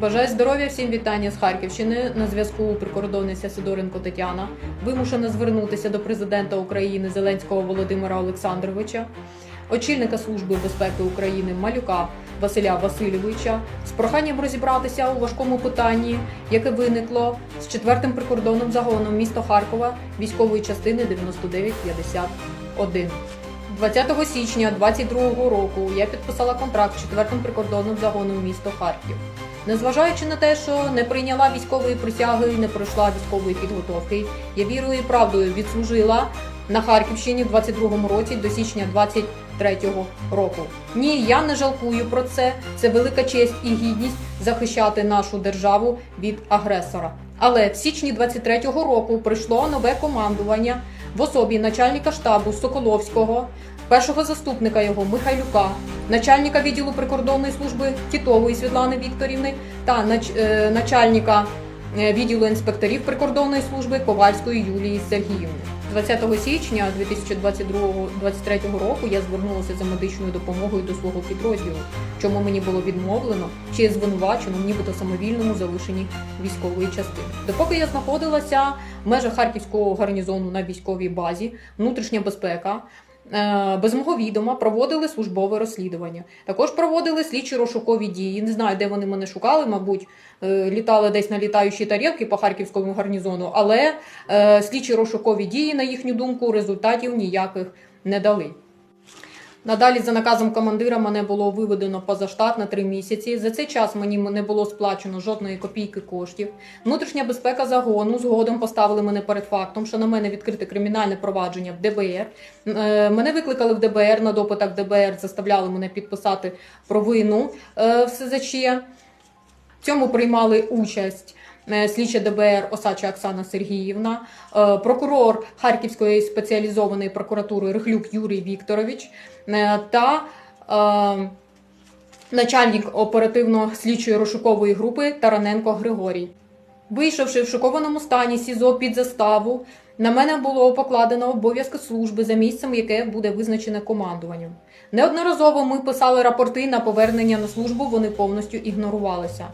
Бажаю здоров'я всім вітання з Харківщини. На зв'язку прикордонниця Сидоренко Тетяна. Вимушена звернутися до президента України Зеленського Володимира Олександровича, очільника Служби безпеки України Малюка Василя Васильовича з проханням розібратися у важкому питанні, яке виникло з четвертим прикордонним загоном міста Харкова військової частини 9951. 20 січня 2022 року я підписала контракт з четвертим прикордонним загоном місто Харків. Незважаючи на те, що не прийняла військової присяги не пройшла військової підготовки, я вірою і правдою відслужила на Харківщині в 22-му році до січня 23-го року. Ні, я не жалкую про це. Це велика честь і гідність захищати нашу державу від агресора. Але в січні 23-го року прийшло нове командування в особі начальника штабу Соколовського, першого заступника його Михайлюка, начальника відділу прикордонної служби Тітової Світлани Вікторівни та е, начальника е, відділу інспекторів прикордонної служби Ковальської Юлії Сергіївни. 20 січня 2022-2023 року я звернулася за медичною допомогою до свого підрозділу, чому мені було відмовлено чи звинувачено нібито самовільному залишенні військової частини. Допоки я знаходилася в межах харківського гарнізону на військовій базі, внутрішня безпека. Е, Без мого відома проводили службове розслідування. Також проводили слідчі розшукові дії. Не знаю, де вони мене шукали, мабуть, е, літали десь на літаючі тарілки по харківському гарнізону, але е, слідчі розшукові дії, на їхню думку, результатів ніяких не дали. Надалі, за наказом командира, мене було виведено поза штат на три місяці. За цей час мені не було сплачено жодної копійки коштів. Внутрішня безпека загону згодом поставили мене перед фактом, що на мене відкрите кримінальне провадження в ДБР. Е, Мене викликали в ДБР на допитах ДБР, заставляли мене підписати провину е, в СЗЧ. В цьому приймали участь слідча ДБР Осача Оксана Сергіївна, е, прокурор Харківської спеціалізованої прокуратури Рихлюк Юрій Вікторович е, та е, начальник оперативно-слідчої розшукової групи Тараненко Григорій. Вийшовши в шокованому стані СІЗО під заставу, на мене було покладено обов'язки служби за місцем, яке буде визначене командуванням. Неодноразово ми писали рапорти на повернення на службу, вони повністю ігнорувалися.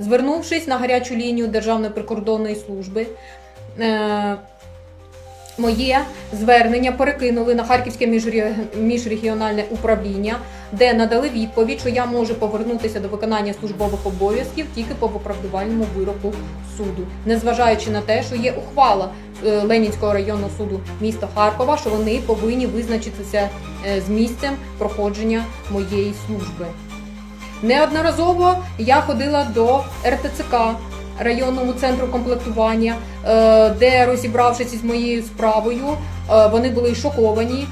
Звернувшись на гарячу лінію Державної прикордонної служби, е, моє звернення перекинули на Харківське міжре- міжрегіональне управління, де надали відповідь, що я можу повернутися до виконання службових обов'язків тільки по виправдувальному вироку суду, незважаючи на те, що є ухвала е, Ленінського районного суду міста Харкова, що вони повинні визначитися е, з місцем проходження моєї служби. Неодноразово я ходила до РТЦК районному центру комплектування, е, де розібравшись із моєю справою, е, вони були шоковані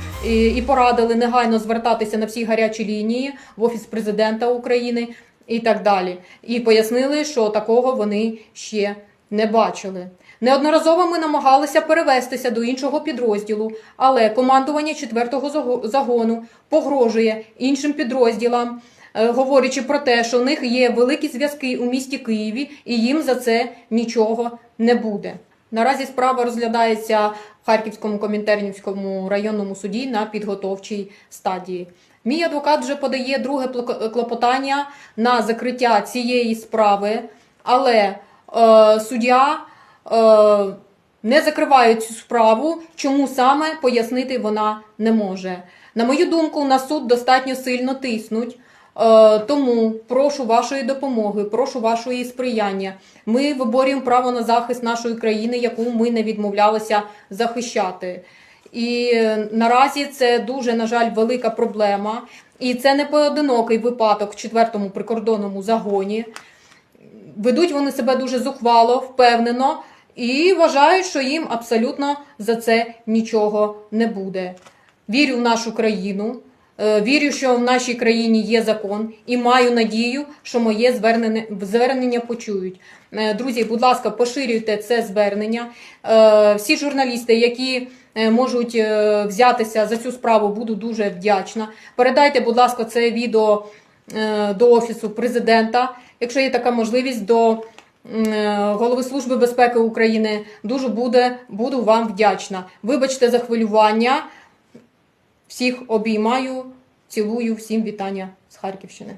і порадили негайно звертатися на всі гарячі лінії в офіс президента України і так далі. І пояснили, що такого вони ще не бачили. Неодноразово ми намагалися перевестися до іншого підрозділу, але командування 4-го загону погрожує іншим підрозділам, говорячи про те, що у них є великі зв'язки у місті Києві, і їм за це нічого не буде. Наразі справа розглядається в Харківському комінтернівському районному суді на підготовчій стадії. Мій адвокат вже подає друге клопотання на закриття цієї справи, але е, суддя е, не закриває цю справу. Чому саме пояснити вона не може. На мою думку, на суд достатньо сильно тиснуть. Е, Тому прошу вашої допомоги, прошу вашої сприяння. Ми виборюємо право на захист нашої країни, яку ми не відмовлялися захищати. І наразі це дуже, на жаль, велика проблема. І це не поодинокий випадок в четвертому прикордонному загоні. Ведуть вони себе дуже зухвало, впевнено, і вважають, що їм абсолютно за це нічого не буде. Вірю в нашу країну, вірю, що в нашій країні є закон, і маю надію, що моє звернення, звернення почують. Е, Друзі, будь ласка, поширюйте це звернення. Е, Всі журналісти, які е, можуть е, взятися за цю справу, буду дуже вдячна. Передайте, будь ласка, це відео е, до офісу президента, якщо є така можливість, до е, голови Служби безпеки України. Дуже буде, буду вам вдячна. Вибачте за хвилювання. Всіх обіймаю, цілую, всім вітання з Харківщини.